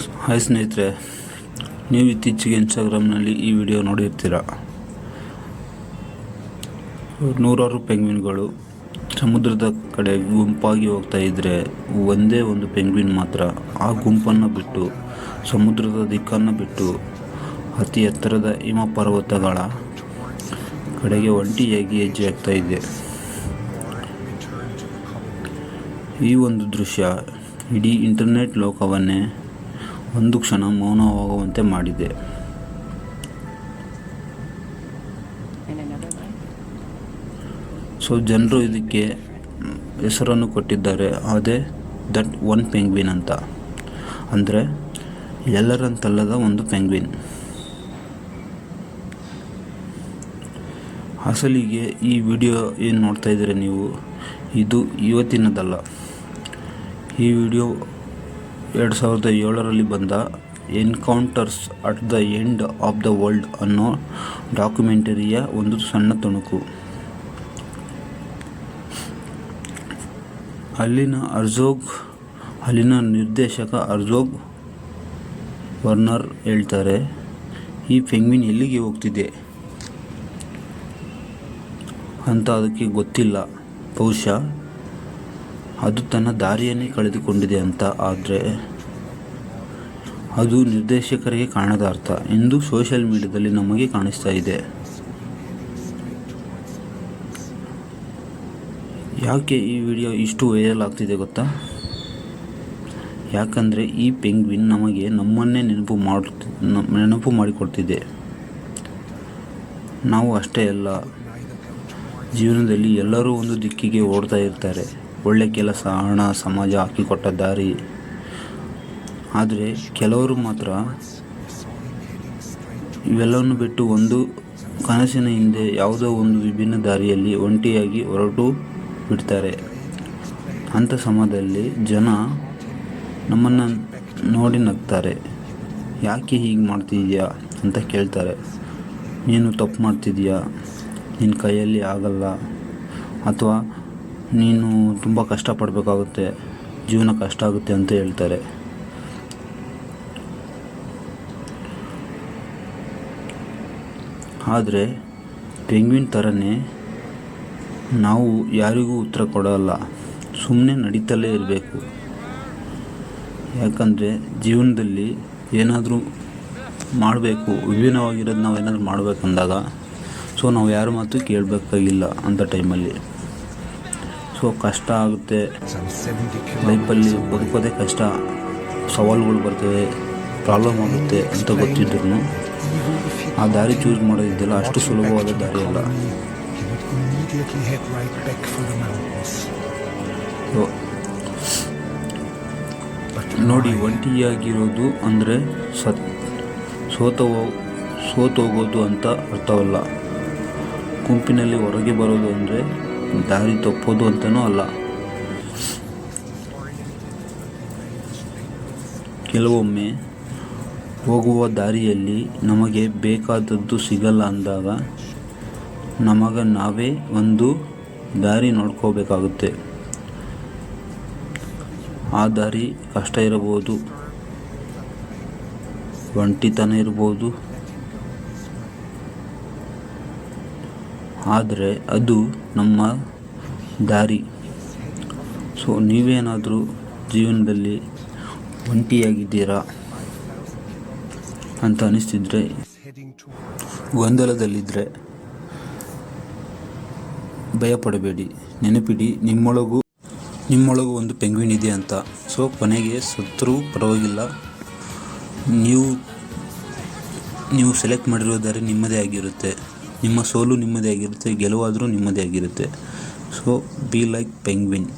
Hi ಸ್ನೇಹಿತರೆ, ನೀವು ಇತ್ತೀಚೆಗೆ ಇನ್ಸ್ಟಾಗ್ರಾಮ್ನಲ್ಲಿ ಈ ವಿಡಿಯೋ ನೋಡಿರ್ತೀರ? ನೂರಾರು ಪೆಂಗ್ವಿನ್ಗಳು ಸಮುದ್ರದ ಕಡೆ ಗುಂಪಾಗಿ ಹೋಗ್ತಾ ಇದ್ದರೆ ಒಂದೇ ಒಂದು ಪೆಂಗ್ವಿನ್ ಮಾತ್ರ ಆ ಗುಂಪನ್ನು ಬಿಟ್ಟು, ಸಮುದ್ರದ ದಿಕ್ಕನ್ನು ಬಿಟ್ಟು ಅತಿ ಎತ್ತರದ ಹಿಮ ಪರ್ವತಗಳ ಕಡೆಗೆ ಒಂಟಿಯಾಗಿ ಹೆಜ್ಜೆ ಹಾಕ್ತಾ ಇದೆ. ಈ ಒಂದು ದೃಶ್ಯ ಇಡೀ ಇಂಟರ್ನೆಟ್ ಲೋಕವನ್ನೇ ಒಂದು ಕ್ಷಣ ಮೌನವಾಗುವಂತೆ ಮಾಡಿದೆ. ಸೊ ಜನರು ಇದಕ್ಕೆ ಹೆಸರನ್ನು ಕೊಟ್ಟಿದ್ದಾರೆ. ಅದೇ ದಟ್ ಒನ್ ಪೆಂಗ್ವಿನ್ ಅಂತ. ಅಂದರೆ, ಎಲ್ಲರಂತಲ್ಲದ ಒಂದು ಪೆಂಗ್ವಿನ್. ಅಸಲಿಗೆ ಈ ವಿಡಿಯೋ ಏನು ನೋಡ್ತಾ ಇದ್ದೀರ ನೀವು? ಇದು ಇವತ್ತಿನದಲ್ಲ. ಈ ವಿಡಿಯೋ ಎರಡು ಸಾವಿರದ ಏಳರಲ್ಲಿ ಬಂದ encounters at the end of the world ಅನ್ನೋ ಡಾಕ್ಯುಮೆಂಟರಿಯ ಒಂದು ಸಣ್ಣ ತುಣುಕು. ಅಲ್ಲಿನ ಅರ್ಜೋಗ್, ಅಲ್ಲಿನ ನಿರ್ದೇಶಕ ಅರ್ಜೋಗ್ ವರ್ನರ್ ಹೇಳ್ತಾರೆ, ಈ ಪೆಂಗ್ವಿನ್ ಎಲ್ಲಿಗೆ ಹೋಗ್ತಿದೆ? ಅಂತ ಅದಕ್ಕೆ ಗೊತ್ತಿಲ್ಲ. ಬಹುಶಃ ಅದು ತನ್ನ ದಾರಿಯನ್ನೇ ಕಳೆದುಕೊಂಡಿದೆ ಅಂತ. ಆದರೆ ಅದು ನಿರ್ದೇಶಕರಿಗೆ ಕಾಣದ ಅರ್ಥ. ಎಂದು ಸೋಷಿಯಲ್ ಮೀಡಿಯಾದಲ್ಲಿ ನಮಗೆ ಕಾಣಿಸ್ತಾ ಇದೆ. ಯಾಕೆ ಈ ವಿಡಿಯೋ ಇಷ್ಟು ವೈರಲ್ ಆಗ್ತಿದೆ ಗೊತ್ತಾ? ಯಾಕಂದರೆ ಈ ಪೆಂಗ್ವಿನ್ ನಮಗೆ ನಮ್ಮನ್ನೇ ನೆನಪು ಮಾಡ ನೆನಪು ಮಾಡಿಕೊಡ್ತಿದೆ. ನಾವು ಅಷ್ಟೇ ಅಲ್ಲ, ಜೀವನದಲ್ಲಿ ಎಲ್ಲರೂ ಒಂದು ದಿಕ್ಕಿಗೆ ಓಡ್ತಾ ಇರ್ತಾರೆ. ಒಳ್ಳೆ ಕೆಲಸ, ಹಣ, ಸಮಾಜ ಹಾಕಿಕೊಟ್ಟ ದಾರಿ. ಆದರೆ ಕೆಲವರು ಮಾತ್ರ ಇವೆಲ್ಲವನ್ನು ಬಿಟ್ಟು ಒಂದು ಕನಸಿನ ಹಿಂದೆ ಯಾವುದೋ ಒಂದು ವಿಭಿನ್ನ ದಾರಿಯಲ್ಲಿ ಒಂಟಿಯಾಗಿ ಹೊರಟು ಬಿಡ್ತಾರೆ. ಅಂಥ ಸಮಯದಲ್ಲಿ ಜನ ನಮ್ಮನ್ನು ನೋಡಿ ನಗ್ತಾರೆ. ಯಾಕೆ ಹೀಗೆ ಮಾಡ್ತಿದ್ಯಾ ಅಂತ ಕೇಳ್ತಾರೆ. ನೀನು ತಪ್ಪು ಮಾಡ್ತಿದ್ಯಾ ನಿನ್ನ ಕೈಯಲ್ಲಿ ಆಗಲ್ಲ. ಅಥವಾ ನೀನು ತುಂಬ ಕಷ್ಟಪಡಬೇಕಾಗುತ್ತೆ. ಜೀವನ ಕಷ್ಟ ಆಗುತ್ತೆ ಅಂತ ಹೇಳ್ತಾರೆ. ಆದರೆ ಪೆಂಗ್ವಿನ್ ಥರನೇ ನಾವು ಯಾರಿಗೂ ಉತ್ತರ ಕೊಡೋಲ್ಲ. ಸುಮ್ಮನೆ ನಡೀತಲೇ ಇರಬೇಕು. ಯಾಕಂದರೆ ಜೀವನದಲ್ಲಿ ಏನಾದರೂ ಮಾಡಬೇಕು, ವಿಭಿನ್ನವಾಗಿರೋದು ನಾವು ಏನಾದರೂ ಮಾಡಬೇಕಂದಾಗ, ಸೊ ನಾವು ಯಾರ ಮಾತು ಕೇಳಬೇಕಾಗಿಲ್ಲ ಅಂಥ ಟೈಮಲ್ಲಿ. ಸೊ ಕಷ್ಟ ಆಗುತ್ತೆ. ಲೈಫಲ್ಲಿ ಬದುಕೋದೇ ಕಷ್ಟ. ಸವಾಲುಗಳು ಬರ್ತವೆ, ಪ್ರಾಬ್ಲಮ್ ಆಗುತ್ತೆ ಅಂತ ಗೊತ್ತಿದ್ರು ಆ ದಾರಿ ಚೂಸ್ ಮಾಡೋದಿದ್ದೆಲ್ಲ, ಅಷ್ಟು ಸುಲಭವಾದ ದಾರಿ ಅಲ್ಲ ನೋಡಿ, ಒಂಟಿಯಾಗಿರೋದು ಅಂದರೆ ಸತ್ ಸೋತ ಸೋತೋಗೋದು ಅಂತ ಅರ್ಥವಲ್ಲ. ಗುಂಪಿನಲ್ಲಿ ಹೊರಗೆ ಬರೋದು ಅಂದರೆ ದಾರಿ ತಪ್ಪೋದು ಅಂತಲೂ ಅಲ್ಲ. ಕೆಲವೊಮ್ಮೆ ಹೋಗುವ ದಾರಿಯಲ್ಲಿ ನಮಗೆ ಬೇಕಾದದ್ದು ಸಿಗಲ್ಲ ಅಂದಾಗ ನಮಗ ನಾವೇ ಒಂದು ದಾರಿ ನೋಡ್ಕೋಬೇಕಾಗುತ್ತೆ. ಆ ದಾರಿ ಕಷ್ಟ ಇರಬಹುದು, ಒಂಟಿತನ ಇರ್ಬೋದು ಆದರೆ ಅದು ನಮ್ಮ ದಾರಿ. ಸೊ ನೀವೇನಾದರೂ ಜೀವನದಲ್ಲಿ ಒಂಟಿಯಾಗಿದ್ದೀರಾ? ಅಂತ ಅನಿಸ್ತಿದ್ರೆ ಗೊಂದಲದಲ್ಲಿದ್ದರೆ ಭಯ ಗೊಂದಲದಲ್ಲಿದ್ದರೆ ಭಯಪಡಬೇಡಿ, ನೆನಪಿಡಿ, ನಿಮ್ಮೊಳಗೂ ನಿಮ್ಮೊಳಗೂ ಒಂದು ಪೆಂಗ್ವಿನ್ ಇದೆ ಅಂತ. ಸೊ ಕೊನೆಗೆ ಸತ್ರು ಪರವಾಗಿಲ್ಲ. ನೀವು ನೀವು ಸೆಲೆಕ್ಟ್ ಮಾಡಿರೋ ದಾರಿ ನಿಮ್ಮದೇ ಆಗಿರುತ್ತೆ. ನಿಮ್ಮ ಸೋಲು ನಿಮ್ಮದೇ ಆಗಿರುತ್ತೆ, ಗೆಲುವಾದರೂ ನಿಮ್ಮದೇ ಆಗಿರುತ್ತೆ. So be like penguin